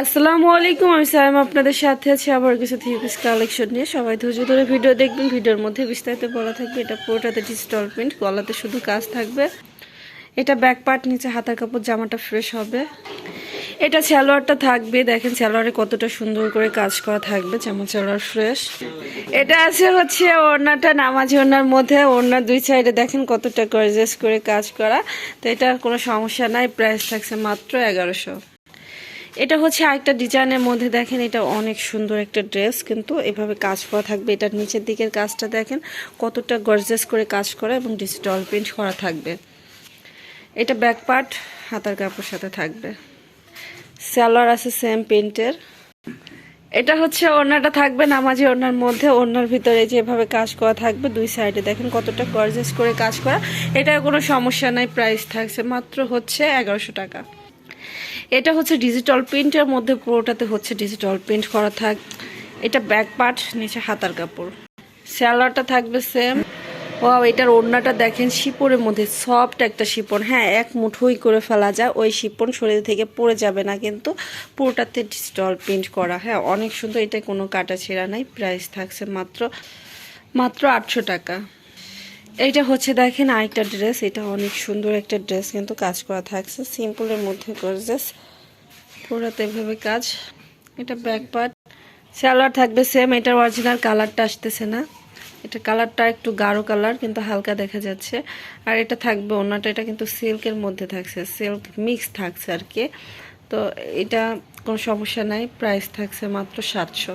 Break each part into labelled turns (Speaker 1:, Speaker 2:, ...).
Speaker 1: আসসালামু আলাইকুম, আমি সাইম আপনাদের সাথে আছি আবার কিছু থ্রি কালেকশন নিয়ে। সবাই ধৈর্য ধরে ভিডিও দেখবেন। ভিডিওর মধ্যে বিস্তারিত বলা থাকবে। এটা পুরোটাতে ডিজিটাল প্রিন্ট গলাতে শুধু কাজ থাকবে। এটা ব্যাক পার্ট নিচে হাতার কাপড়, জামাটা ফ্রেশ হবে। এটা সালোয়ারটা থাকবে। দেখেন সালোয়ারে কতটা সুন্দর করে কাজ করা থাকবে। যেমন সালোয়ার ফ্রেশ এটা আছে হচ্ছে ওড়নাটা, নামাজি ওড়নার মধ্যে। ওড়নার দুই সাইডে দেখেন কতটা গর্জেস করে কাজ করা। তো এটা কোনো সমস্যা নাই। প্রাইস থাকছে মাত্র এগারোশো। এটা হচ্ছে আরেকটা ডিজাইনের মধ্যে দেখেন, এটা অনেক সুন্দর একটা ড্রেস, কিন্তু এভাবে কাজ করা থাকবে। এটার নিচের দিকের কাজটা দেখেন, কতটা গর্জেস করে কাজ করা এবং ডিজিটাল প্রিন্ট করা থাকবে। এটা ব্যাক পার্ট হাতার কাপড় সাথে থাকবে। স্যালোয়ার আছে সেম প্রিন্টের এটা হচ্ছে ওড়নাটা থাকবে, নামাজি ওড়নার মধ্যে, ওড়নার ভিতরে যেভাবে কাজ করা থাকবে, দুই সাইডে দেখেন কতটা গর্জেস করে কাজ করা। এটা কোনো সমস্যা নাই প্রাইস থাকছে মাত্র হচ্ছে এগারোশো টাকা। এটা হচ্ছে ডিজিটাল প্রিন্টের মধ্যে পুরোটাতে হচ্ছে ডিজিটাল প্রিন্ট করা থাক। এটা ব্যাক পার্ট নিচে হাতার কাপড়। স্যালোয়ারটা থাকবে সেম ও এটার ওড়নাটা দেখেন, শিপনের মধ্যে সফট একটা শিপন। হ্যাঁ এক মুঠোই করে ফেলা যায়, ওই শিপন শরীর থেকে পড়ে যাবে না কিন্তু পুরোটাতে ডিজিটাল প্রিন্ট করা। হ্যাঁ অনেক সুন্দর, এটা কোনো কাটা ছেঁড়া নাই প্রাইস থাকছে মাত্র মাত্র আটশো টাকা। এইটা হচ্ছে দেখেন আরেকটা ড্রেস এটা অনেক সুন্দর একটা ড্রেস কিন্তু কাজ করা থাকছে। সিম্পলের মধ্যে গর্জেস পুরোতে এভাবে কাজ। এটা ব্যাক পার্ট স্যালোয়ার থাকবে সেম এটার অরিজিনাল কালারটা আসতেছে না। এটা কালারটা একটু গাঢ় কালার কিন্তু হালকা দেখা যাচ্ছে। আর এটা থাকবে ওনাটা, এটা কিন্তু সিল্কের মধ্যে থাকছে। সিল্ক মিক্স থাকছে আর কি। তো এটা কোনো সমস্যা নাই প্রাইস থাকছে মাত্র সাতশো।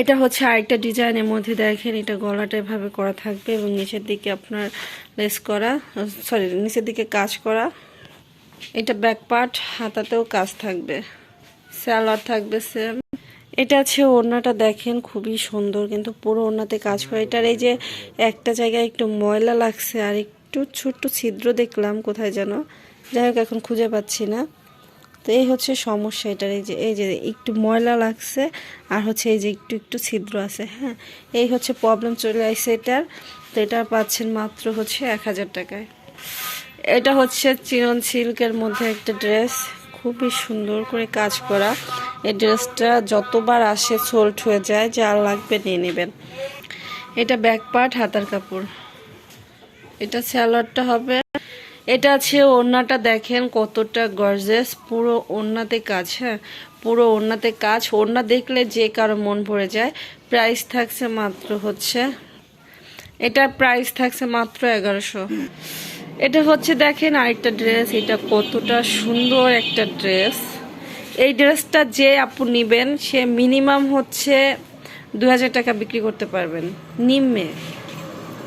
Speaker 1: এটা হচ্ছে আরেকটা ডিজাইনের মধ্যে দেখেন, এটা গলাটা এভাবে করা থাকবে এবং নিচের দিকে আপনার লেস করা সরি নিচের দিকে কাজ করা। এটা ব্যাক পার্ট হাতাতেও কাজ থাকবে। স্যালার থাকবে সেম এটা আছে ওড়নাটা দেখেন, খুবই সুন্দর, কিন্তু পুরো ওড়নাতে কাজ করে। এটার এই যে একটা জায়গায় একটু ময়লা লাগছে আর একটু ছোট্ট ছিদ্র দেখলাম কোথায় যেন। যাই হোক, এখন খুঁজে পাচ্ছি না। তো এই হচ্ছে সমস্যা এটার, এই যে এই যে একটু ময়লা লাগছে আর হচ্ছে এই যে একটু একটু ছিদ্র আছে হ্যাঁ? এই হচ্ছে প্রবলেম চলে আসছে এটার। তো এটা পাচ্ছেন মাত্র হচ্ছে এক হাজার টাকায়। এটা হচ্ছে চিরন সিল্কের মধ্যে একটা ড্রেস, খুবই সুন্দর করে কাজ করা। এই ড্রেসটা যতবার আসে সোল্ট হয়ে যায়, যা লাগবে নিয়ে নেবেন। এটা ব্যাক পার্ট হাতার কাপড়। এটা স্যালোয়ারটা হবে এটা আছে ওড়নাটা দেখেন কতটা গর্জেস পুরো ওড়নাতে কাজ হ্যাঁ? পুরো ওড়নাতে কাজ। ওড়না দেখলে যে কারও মন ভরে যায়। প্রাইস থাকছে মাত্র হচ্ছে, এটার প্রাইস থাকছে মাত্র এগারোশো। এটা হচ্ছে দেখেন আরেকটা ড্রেস এটা কতটা সুন্দর একটা ড্রেস এই ড্রেসটা যে আপু নিবেন, সে মিনিমাম হচ্ছে দু হাজার টাকা বিক্রি করতে পারবেন। নিম্নে।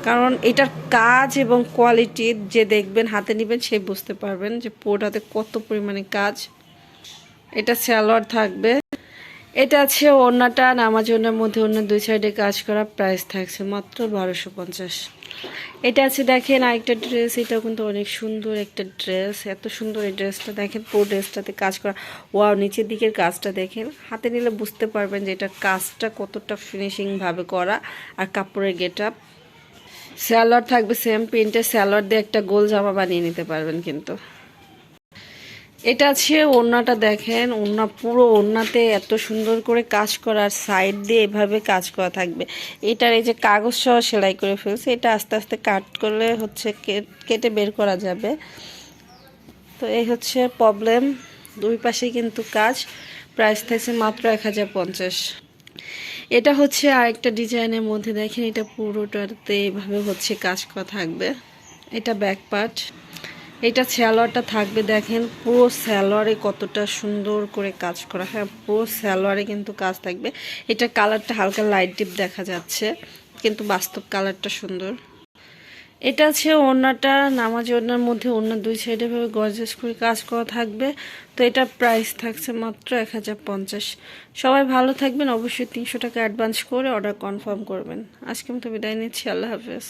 Speaker 1: কারণ এটার কাজ এবং কোয়ালিটি যে দেখবেন, হাতে নেবেন, সে বুঝতে পারবেন যে পোটাতে কত পরিমাণে কাজ। এটা স্যালোয়ার থাকবে। এটা আছে ওড়নাটা, নামাজ ওড়নার মধ্যে অন্য দুই সাইডে কাজ করা প্রাইস থাকছে মাত্র বারোশো পঞ্চাশ। এটা আছে দেখেন আরেকটা ড্রেস এটাও কিন্তু অনেক সুন্দর একটা ড্রেস এত সুন্দর এই ড্রেসটা দেখেন, পুরো ড্রেসটাতে কাজ করা। ওয়াও নিচের দিকের কাজটা দেখেন। হাতে নিলে বুঝতে পারবেন যে এটা কাজটা কতটা ফিনিশিংভাবে করা, আর কাপড়ের গেট আপ স্যালোয়ার থাকবে সেম প্রিন্টের স্যালোয়ার দিয়ে একটা গোল জামা বানিয়ে নিতে পারবেন কিন্তু। এটা আছে ওড়নাটা দেখেন, ওড়না পুরো ওড়নাতে এত সুন্দর করে কাজ করার সাইড দিয়ে এভাবে কাজ করা থাকবে। এটার এই যে কাগজ সহ সেলাই করে ফেলছে, এটা আস্তে আস্তে কাট করলে হচ্ছে কেটে বের করা যাবে। তো এই হচ্ছে প্রবলেম দুই পাশে কিন্তু কাজ। প্রাইস থাকছে মাত্র এক হাজার পঞ্চাশ। এটা হচ্ছে আরেকটা ডিজাইনের মধ্যে, দেখেন এটা পুরোটাতে এভাবে হচ্ছে কাজ করা থাকবে। এটা ব্যাক পার্ট এটা স্যালোয়ারটা থাকবে, দেখেন পুরো স্যালোয়ারে কতটা সুন্দর করে কাজ করা। হ্যাঁ পুরো স্যালোয়ারে কিন্তু কাজ থাকবে। এটা কালারটা হালকা লাইট ডিপ দেখা যাচ্ছে, কিন্তু বাস্তব কালারটা সুন্দর। এটা আছে ওড়নাটা, নামাজ ওড়নার মধ্যে ওড়নার দুই সাইডে ভাবে গর্জেস করে কাজ করা থাকবে। তো এটা প্রাইস থাকছে মাত্র এক হাজার পঞ্চাশ। সবাই ভালো থাকবেন, অবশ্যই তিনশো টাকা অ্যাডভান্স করে অর্ডার কনফার্ম করবেন। আজকে আমি তো বিদায় নিচ্ছি, আল্লাহ হাফেজ।